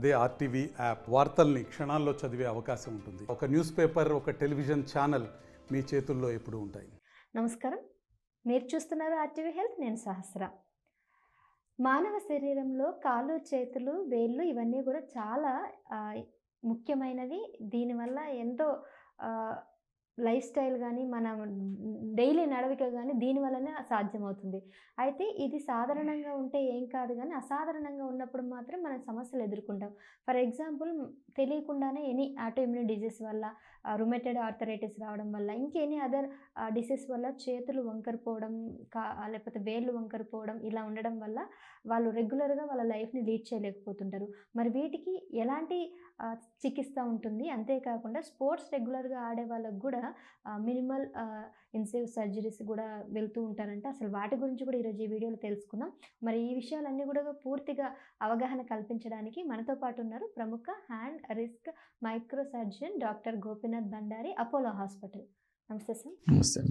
అదే RTV app వార్తల్ని క్షణాల్లో చదివే అవకాశం ఉంటుంది. ఒక న్యూస్ పేపర్ ఒక టెలివిజన్ ఛానల్ మీ చేతుల్లో ఎప్పుడు ఉంటాయి. నమస్కారం. మీరు చూస్తున్నారు ఆర్టీవీ హెల్త్ నేను సహస్ర. మానవ శరీరంలో కాళ్ళు చేతులు వేళ్ళు ఇవన్నీ కూడా చాలా ముఖ్యమైనవి. దీనివల్ల ఎంతో లైఫ్ స్టైల్ కానీ మన డైలీ నడవిక కానీ దీనివల్లనే సాధ్యమవుతుంది. అయితే ఇది సాధారణంగా ఉంటే ఏం కాదు కానీ అసాధారణంగా ఉన్నప్పుడు మాత్రం మనం సమస్యలు ఎదుర్కొంటాం. ఫర్ ఎగ్జాంపుల్ తెలియకుండానే ఎనీ ఆటో ఇమ్యూన్ డిజీజ్ వల్ల రుమెటెడ్ ఆర్థరైటిస్ రావడం వల్ల ఇంకెనీ అదర్ డిసీజ్ వల్ల చేతులు వంకరిపోవడం కా లేకపోతే వేళ్ళు వంకరిపోవడం ఇలా ఉండడం వల్ల వాళ్ళు రెగ్యులర్గా వాళ్ళ లైఫ్ని లీడ్ చేయలేకపోతుంటారు. మరి వీటికి ఎలాంటి చికిత్స ఉంటుంది? అంతేకాకుండా స్పోర్ట్స్ రెగ్యులర్గా ఆడే వాళ్ళకు కూడా మినిమల్ ఇన్సేవ్ సర్జరీస్ కూడా వెళ్తూ ఉంటారంట. అసలు వాటి గురించి కూడా ఈరోజు ఈ వీడియోలో తెలుసుకుందాం. మరి ఈ విషయాలన్నీ కూడా పూర్తిగా అవగాహన కల్పించడానికి మనతో పాటు ఉన్నారు ప్రముఖ hand wrist micro surgeon doctor Gopinath Bandari Apollo hospital. Namaste sir. Namaste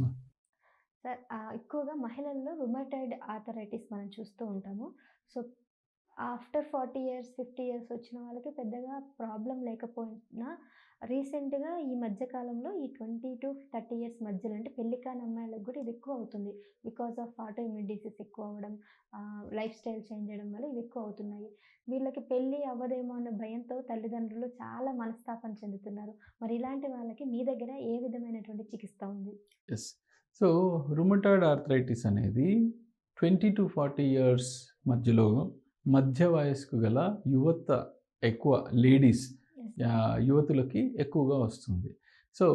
sir ఎక్కువగా మహిళల్లో రుమటైడ్ ఆర్థరైటిస్ మనం చూస్తూ ఉంటాము. So after forty years fifty years వచ్చిన వాళ్ళకి పెద్దగా ప్రాబ్లం లేకపోయినా రీసెంట్గా ఈ మధ్య కాలంలో ఈ ట్వంటీ టు థర్టీ ఇయర్స్ మధ్యలో అంటే పెళ్ళి కాని అమ్మాయిలకు కూడా ఇది ఎక్కువ అవుతుంది. Because of auto immune disease ఎక్కువ అవ్వడం లైఫ్ స్టైల్ చేంజ్ చేయడం వల్ల ఇవి ఎక్కువ అవుతున్నాయి. వీళ్ళకి పెళ్ళి అవ్వదేమో అన్న భయంతో తల్లిదండ్రులు చాలా మనస్తాపం చెందుతున్నారు. మరి ఇలాంటి వాళ్ళకి మీ దగ్గర ఏ విధమైనటువంటి చికిత్స ఉంది? ఎస్ సో రుమటాయిడ్ ఆర్థరైటిస్ అనేది ట్వంటీ టు ఫార్టీ ఇయర్స్ మధ్యలో మధ్య వయస్కు గల యువత ఎక్కువ లేడీస్ యువతులకి ఎక్కువగా వస్తుంది. సో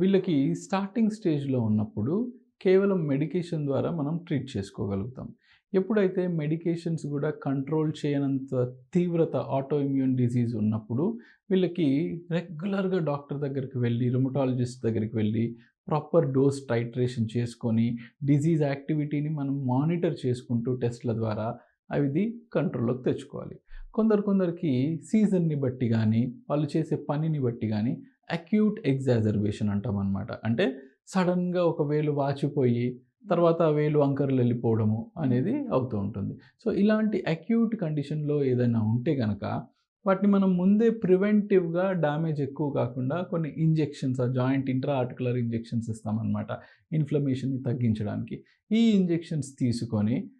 వీళ్ళకి స్టార్టింగ్ స్టేజ్లో ఉన్నప్పుడు కేవలం మెడికేషన్ ద్వారా మనం ట్రీట్ చేసుకోగలుగుతాం. ఎప్పుడైతే మెడికేషన్స్ కూడా కంట్రోల్ చేయనంత తీవ్రత ఆటో ఇమ్యూన్ డిసీజ్ ఉన్నప్పుడు వీళ్ళకి రెగ్యులర్గా డాక్టర్ దగ్గరికి వెళ్ళి రుమటాలజిస్ట్ దగ్గరికి వెళ్ళి ప్రాపర్ డోస్ టైట్రేషన్ చేసుకొని డిజీజ్ యాక్టివిటీని మనం మానిటర్ చేసుకుంటూ టెస్ట్ల ద్వారా అవి కంట్రోల్లోకి తెచ్చుకోవాలి. కొందరు కొందరికి సీజన్ని బట్టి కానీ వాళ్ళు చేసే పనిని బట్టి కానీ అక్యూట్ ఎగ్జాజర్బేషన్ అంటాం అనమాట అంటే సడన్గా ఒక వేలు వాచిపోయి తర్వాత ఆ వేలు అంకర్లు వెళ్ళిపోవడము అనేది అవుతూ ఉంటుంది. సో ఇలాంటి అక్యూట్ కండిషన్లో ఏదైనా ఉంటే కనుక వాటిని మనం ముందే ప్రివెంటివ్గా డ్యామేజ్ ఎక్కువ కాకుండా కొన్ని ఇంజెక్షన్స్ ఆ జాయింట్ ఇంట్రా ఆర్టికులర్ ఇంజెక్షన్స్ ఇస్తామన్నమాట. ఇన్ఫ్లమేషన్ని తగ్గించడానికి. ఈ ఇంజెక్షన్స్ తీసుకొని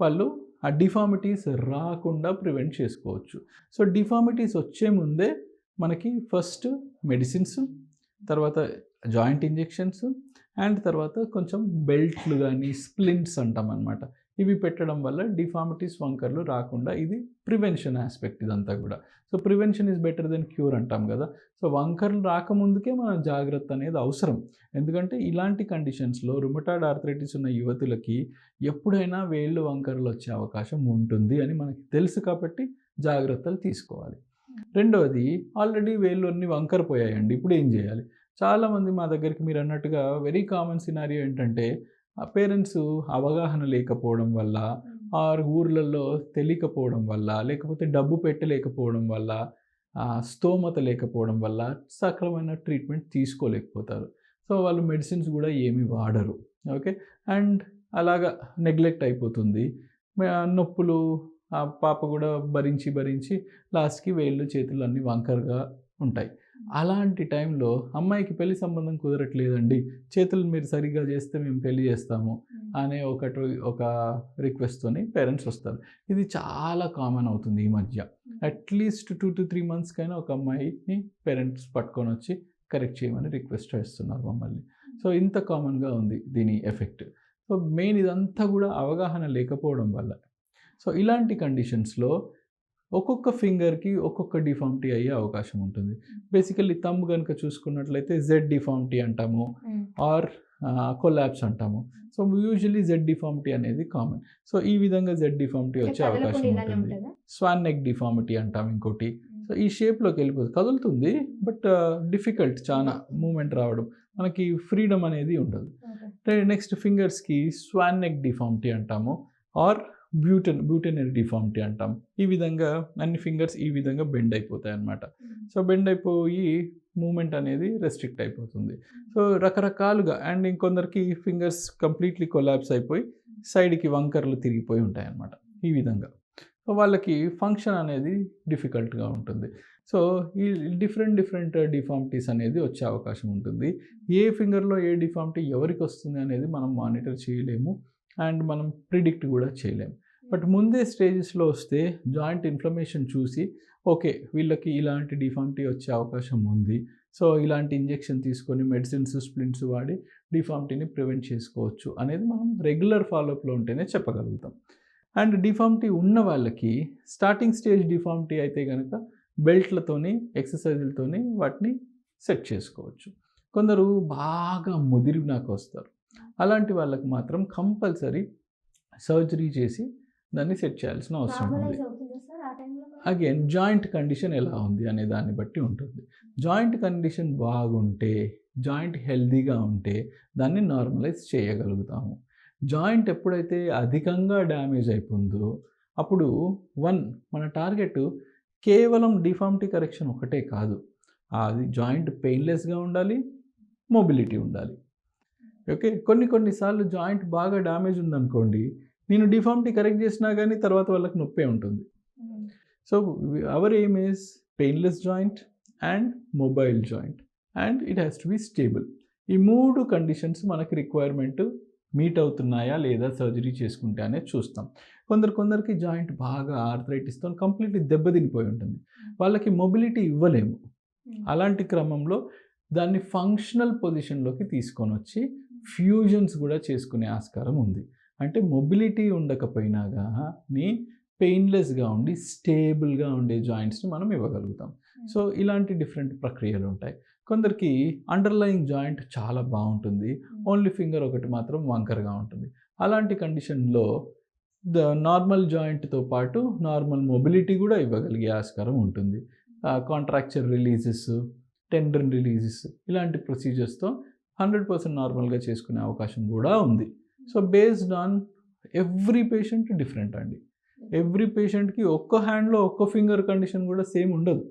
వాళ్ళు ఆ డిఫార్మిటీస్ రాకుండా ప్రివెంట్ చేసుకోవచ్చు. సో డిఫార్మిటీస్ వచ్చే ముందే మనకి ఫస్ట్ మెడిసిన్స్ తర్వాత జాయింట్ ఇంజెక్షన్స్ అండ్ తర్వాత కొంచెం బెల్ట్లు కానీ స్ప్లింట్స్ అంటాం అనమాట ఇవి పెట్టడం వల్ల డిఫార్మిటీస్ వంకర్లు రాకుండా ఇది ప్రివెన్షన్ ఆస్పెక్ట్ ఇదంతా కూడా. So prevention is better than cure అంటాం కదా. సో వంకర్లు రాకముందుకే మనం జాగ్రత్త అనేది అవసరం. ఎందుకంటే ఇలాంటి కండిషన్స్లో రుమటాడ్ ఆర్థరైటిస్ ఉన్న యువతులకి ఎప్పుడైనా వేళ్ళు వంకరలు వచ్చే అవకాశం ఉంటుంది అని మనకి తెలుసు కాబట్టి జాగ్రత్తలు తీసుకోవాలి. రెండవది ఆల్రెడీ వేళ్ళు అన్ని వంకరపోయాయండి. ఇప్పుడు ఏం చేయాలి? చాలామంది మా దగ్గరికి మీరు అన్నట్టుగా వెరీ కామన్ సినారియో ఏంటంటే పేరెంట్స్ అవగాహన లేకపోవడం వల్ల ఆరు ఊర్లలో తెలియకపోవడం వల్ల లేకపోతే డబ్బు పెట్టలేకపోవడం వల్ల ఆ, స్తోమత లేకపోవడం వల్ల సక్రమైన ట్రీట్మెంట్ తీసుకోలేకపోతారు. సో వాళ్ళు మెడిసిన్స్ కూడా ఏమీ వాడరు. ఓకే? అండ్ అలాగా నెగ్లెక్ట్ అయిపోతుంది. నొప్పులు ఆ పాప కూడా భరించి భరించి లాస్ట్కి వేళ్ళు చేతులు అన్నీ వంకరగా ఉంటాయి. అలాంటి టైంలో అమ్మాయికి పెళ్ళి సంబంధం కుదరట్లేదండి. చేతులు మీరు సరిగ్గా చేస్తే మేము పెళ్ళి చేస్తాము అనే ఒకటి ఒక రిక్వెస్ట్తోని పేరెంట్స్ వస్తారు. ఇది చాలా కామన్ అవుతుంది ఈ మధ్య. At least two to three మంత్స్కైనా ఒక అమ్మాయిని పేరెంట్స్ పట్టుకొని వచ్చి కరెక్ట్ చేయమని రిక్వెస్ట్ చేస్తున్నారు మమ్మల్ని. సో ఇంత కామన్గా ఉంది దీని ఎఫెక్ట్ సో మెయిన్ ఇదంతా కూడా అవగాహన లేకపోవడం వల్ల. సో ఇలాంటి కండిషన్స్లో ఒక్కొక్క ఫింగర్కి ఒక్కొక్క డిఫార్మిటీ అయ్యే అవకాశం ఉంటుంది. బేసికల్లీ తమ్ కనుక చూసుకున్నట్లయితే జెడ్ డిఫార్మిటీ అంటాము ఆర్ కొలాబ్స్ అంటాము. సో యూజువలీ జెడ్ డిఫార్మిటీ అనేది కామన్. సో ఈ విధంగా జెడ్ డిఫార్మిటీ వచ్చే అవకాశం ఉంటుందా. స్వాన్ నెక్ డిఫార్మిటీ అంటాం ఇంకోటి. సో ఈ షేప్లోకి వెళ్ళిపోతుంది కదులుతుంది బట్ డిఫికల్ట్ చాలా మూమెంట్ రావడం మనకి ఫ్రీడమ్ అనేది ఉండదు. నెక్స్ట్ ఫింగర్స్కి స్వాన్ నెక్ డిఫార్మిటీ అంటాము. ఆర్ బ్యూటన్ బ్యూటనరీ డిఫార్మిటీ అంటాం. ఈ విధంగా అన్ని ఫింగర్స్ ఈ విధంగా బెండ్ అయిపోతాయి అన్నమాట సో బెండ్ అయిపోయి మూమెంట్ అనేది రెస్ట్రిక్ట్ అయిపోతుంది. సో రకరకాలుగా అండ్ ఇంకొందరికి ఫింగర్స్ కంప్లీట్లీ కొలాబ్స్ అయిపోయి సైడ్కి వంకర్లు తిరిగిపోయి ఉంటాయి అన్నమాట ఈ విధంగా. సో వాళ్ళకి ఫంక్షన్ అనేది డిఫికల్ట్గా ఉంటుంది. సో ఈ డిఫరెంట్ డిఫరెంట్ డిఫార్మిటీస్ అనేది వచ్చే అవకాశం ఉంటుంది. ఏ ఫింగర్లో ఏ డిఫార్మిటీ ఎవరికి వస్తుంది అనేది మనం మానిటర్ చేయలేము. అండ్ మనం ప్రిడిక్ట్ కూడా చేయలేము. బట్ ముందే స్టేజెస్లో వస్తే జాయింట్ ఇన్ఫ్లమేషన్ చూసి ఓకే వీళ్ళకి ఇలాంటి డిఫార్మిటీ వచ్చే అవకాశం ఉంది. సో ఇలాంటి ఇంజెక్షన్ తీసుకొని మెడిసిన్స్ స్ప్లింట్స్ వాడి డిఫార్మిటీని ప్రివెంట్ చేసుకోవచ్చు అనేది మనం రెగ్యులర్ ఫాలోఅప్లో ఉంటేనే చెప్పగలుగుతాం. అండ్ డిఫార్మిటీ ఉన్న వాళ్ళకి స్టార్టింగ్ స్టేజ్ డిఫార్మిటీ అయితే కనుక బెల్ట్లతోని ఎక్సర్సైజులతోని వాటిని సెట్ చేసుకోవచ్చు. కొందరు బాగా ముదిరినాక వస్తారు అలాంటి వాళ్ళకి మాత్రం కంపల్సరీ సర్జరీ చేసి దాన్ని సెట్ చేయాల్సిన అవసరం ఉంది. అగైన్ జాయింట్ కండిషన్ ఎలా ఉంది అనే దాన్ని బట్టి ఉంటుంది. జాయింట్ కండిషన్ బాగుంటే జాయింట్ హెల్తీగా ఉంటే దాన్ని నార్మలైజ్ చేయగలుగుతాము. జాయింట్ ఎప్పుడైతే అధికంగా డ్యామేజ్ అయిపోతుందో అప్పుడు వన్ మన టార్గెట్ కేవలం డిఫార్మిటీ కరెక్షన్ ఒకటే కాదు. అది జాయింట్ పెయిన్లెస్గా ఉండాలి మొబిలిటీ ఉండాలి. ఓకే కొన్ని కొన్నిసార్లు జాయింట్ బాగా డ్యామేజ్ ఉందనుకోండి నేను డిఫార్మిటీ కరెక్ట్ చేసినా కానీ తర్వాత వాళ్ళకి నొప్పే ఉంటుంది. So our aim is painless joint and mobile joint and it has to be stable ఈ మూడు కండిషన్స్ మనకి రిక్వైర్మెంట్ మీట్ అవుతున్నాయా లేదా సర్జరీ చేసుకుంటే అనేది చూస్తాం. కొందరు కొందరికి జాయింట్ బాగా ఆర్థరైటిస్తో కంప్లీట్లీ దెబ్బతినిపోయి ఉంటుంది. వాళ్ళకి మొబిలిటీ ఇవ్వలేము. అలాంటి క్రమంలో దాన్ని ఫంక్షనల్ పొజిషన్లోకి తీసుకొని వచ్చి ఫ్యూజన్స్ కూడా చేసుకునే ఆస్కారం ఉంది. అంటే మొబిలిటీ ఉండకపోయినా కానీ పెయిన్లెస్గా ఉండి స్టేబుల్గా ఉండే జాయింట్స్ని మనం ఇవ్వగలుగుతాం. సో ఇలాంటి డిఫరెంట్ ప్రక్రియలు ఉంటాయి. కొందరికి అండర్లయింగ్ జాయింట్ చాలా బాగుంటుంది. ఓన్లీ ఫింగర్ ఒకటి మాత్రం వంకరగా ఉంటుంది. అలాంటి కండిషన్లో ద నార్మల్ జాయింట్తో పాటు నార్మల్ మొబిలిటీ కూడా ఇవ్వగలిగే ఆస్కారం ఉంటుంది. కాంట్రాక్చర్ రిలీజెస్ టెండర్ రిలీజెస్ ఇలాంటి ప్రొసీజర్స్తో హండ్రెడ్ పర్సెంట్ నార్మల్గా చేసుకునే అవకాశం కూడా ఉంది. So based on every patient different అండి. ఎవ్రీ పేషెంట్కి ఒక్క హ్యాండ్లో ఒక్క ఫింగర్ కండిషన్ కూడా సేమ్ ఉండదు.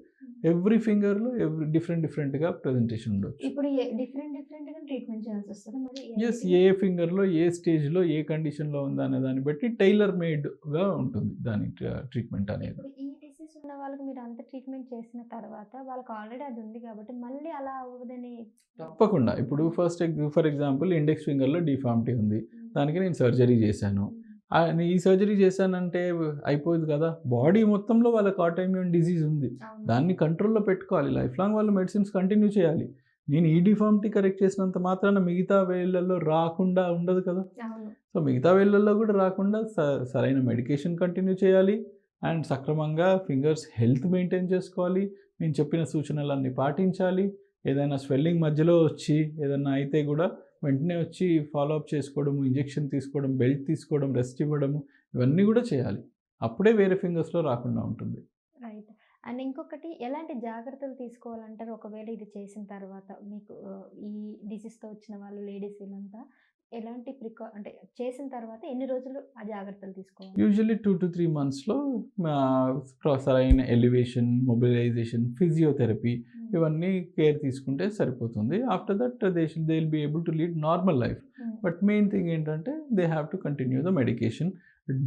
ఎవ్రీ ఫింగర్లో ఎవ్రీ డిఫరెంట్ డిఫరెంట్గా ప్రజెంటేషన్ ఉండొచ్చు. ఇప్పుడు డిఫరెంట్ డిఫరెంట్గా ట్రీట్మెంట్ చేయాల్సి వస్తుంది మరి? ఎస్ ఏ ఫింగర్లో ఏ స్టేజ్లో ఏ కండిషన్లో ఉందనే దాన్ని బట్టి టైలర్ మేడ్గా ఉంటుంది దాని ట్రీట్మెంట్ అనేది. ఇప్పుడు ఈ డిసీజ్ ఉన్న వాళ్ళకి మీరు అంత ట్రీట్మెంట్ చేసిన తర్వాత వాళ్ళకి ఆల్రెడీ అది ఉంది కాబట్టి మళ్ళీ అలా అవ్వదని తప్పకుండా. ఇప్పుడు ఫస్ట్ ఫర్ ఎగ్జాంపుల్ ఇండెక్స్ ఫింగర్లో డిఫార్మిటీ ఉంది. దానికి నేను సర్జరీ చేశాను. ఈ సర్జరీ చేశానంటే అయిపోయింది కదా. బాడీ మొత్తంలో వాళ్ళకి ఆటోఇమ్యూన్ డిసీజ్ ఉంది. దాన్ని కంట్రోల్లో పెట్టుకోవాలి. లైఫ్ లాంగ్ వాళ్ళు మెడిసిన్స్ కంటిన్యూ చేయాలి. నేను ఈ డిఫార్మిటీ కరెక్ట్ చేసినంత మాత్రాన మిగతా వేళ్ళల్లో రాకుండా ఉండదు కదా. సో మిగతా వేళ్ళల్లో కూడా రాకుండా స- సరైన మెడికేషన్ కంటిన్యూ చేయాలి. అండ్ సక్రమంగా ఫింగర్స్ హెల్త్ మెయింటైన్ చేసుకోవాలి. నేను చెప్పిన సూచనలన్నీ పాటించాలి. ఏదైనా స్వెల్లింగ్ మధ్యలో వచ్చి ఏదైనా అయితే కూడా వెంటనే వచ్చి ఫాలోఅప్ చేసుకోవడము ఇంజెక్షన్ తీసుకోవడం బెల్ట్ తీసుకోవడం రెస్ట్ ఇవ్వడము ఇవన్నీ కూడా చేయాలి. అప్పుడే వేరే ఫింగర్స్లో రాకుండా ఉంటుంది. రైట్ అండ్ ఇంకొకటి ఎలాంటి జాగ్రత్తలు తీసుకోవాలంటారు? ఒకవేళ ఇది చేసిన తర్వాత మీకు ఈ డిసీజ్తో వచ్చిన వాళ్ళు లేడీస్ వీళ్ళంతా? ఎలాంటి ప్రికా అంటే చేసిన తర్వాత ఎన్ని రోజులు ఆ జాగ్రత్తలు తీసుకోవాలి? యూజువల్లీ టూ టు త్రీ మంత్స్లో సరైన ఎలివేషన్ మొబిలైజేషన్ ఫిజియోథెరపీ ఇవన్నీ కేర్ తీసుకుంటే సరిపోతుంది. After that they they will be able to lead normal life. But main thing ఏంటంటే they have to continue the medication.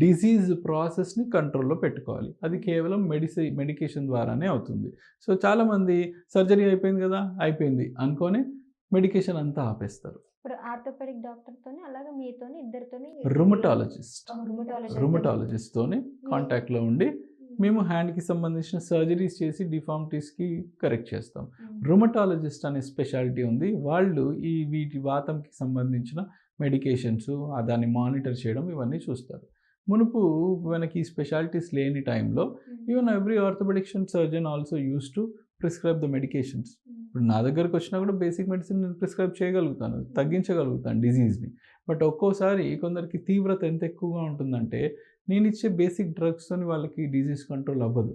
Disease ప్రాసెస్ని కంట్రోల్లో పెట్టుకోవాలి. అది కేవలం మెడిసి మెడికేషన్ ద్వారానే అవుతుంది. సో చాలామంది సర్జరీ అయిపోయింది కదా అయిపోయింది అనుకొని మెడికేషన్ అంతా ఆపేస్తారు. ఇప్పుడు ఆర్థోపెడిక్ డాక్టర్తోని అలాగే మీతోని ఇద్దరితోని రుమటాలజిస్ట్ రుమటాలజిస్ట్ రుమటాలజిస్ట్తోని కాంటాక్ట్లో ఉండి మేము హ్యాండ్కి సంబంధించిన సర్జరీస్ చేసి డిఫార్మిటీస్కి కరెక్ట్ చేస్తాం. రుమటాలజిస్ట్ అనే స్పెషాలిటీ ఉంది. వాళ్ళు ఈ వీటి వాతంకి సంబంధించిన మెడికేషన్స్ దాన్ని మానిటర్ చేయడం ఇవన్నీ చూస్తారు. మునుపు మనకి స్పెషాలిటీస్ లేని టైంలో even every orthopaedician surgeon also use to prescribe the medications ఇప్పుడు నా దగ్గరకు వచ్చినా కూడా బేసిక్ మెడిసిన్ నేను ప్రిస్క్రైబ్ చేయగలుగుతాను తగ్గించగలుగుతాను డిజీజ్ని బట్ ఒక్కోసారి కొందరికి తీవ్రత ఎంత ఎక్కువగా ఉంటుందంటే నేను ఇచ్చే బేసిక్ డ్రగ్స్తోని వాళ్ళకి డిజీజ్ కంట్రోల్ అవ్వదు.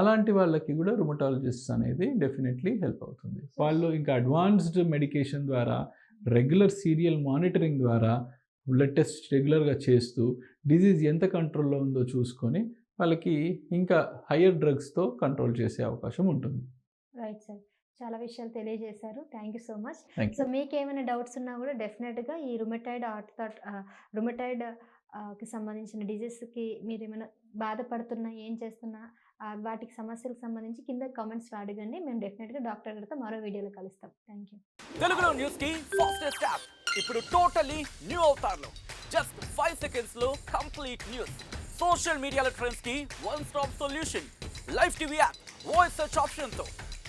అలాంటి వాళ్ళకి కూడా రుమటాలజిస్ట్ అనేది డెఫినెట్లీ హెల్ప్ అవుతుంది. వాళ్ళు ఇంకా అడ్వాన్స్డ్ మెడికేషన్ ద్వారా రెగ్యులర్ సీరియల్ మానిటరింగ్ ద్వారా బ్లడ్ టెస్ట్ రెగ్యులర్గా చేస్తూ డిజీజ్ ఎంత కంట్రోల్లో ఉందో చూసుకొని వాళ్ళకి ఇంకా హయ్యర్ డ్రగ్స్తో కంట్రోల్ చేసే అవకాశం ఉంటుంది. రైట్ సార్ చాలా విషయాలు తెలియజేశారు. Thank you so much so మీకు ఏమైనా డౌట్స్ ఉన్నా కూడా డెఫినెట్గా ఈ రుమటైడ్ ఆర్థో రుమటైడ్కి సంబంధించిన డిజీజ్కి మీరు ఏమైనా బాధపడుతున్నా ఏం చేస్తున్నా వాటికి సమస్యలకు సంబంధించి కింద కామెంట్స్లో అడగండి. మేము డెఫినెట్గా డాక్టర్ గారితో మరో వీడియోలో కలుస్తాం. థ్యాంక్ యూ తెలుగులో న్యూస్కి ఫాస్టెస్ట్ యాప్ ఇప్పుడు టోటలీ న్యూ అవతార్లో. జస్ట్ ఫైవ్ సెకండ్స్లో కంప్లీట్ న్యూస్ సోషల్ మీడియాల ట్రెండ్స్కి one stop solution live TV app voice search ఆప్షన్తో.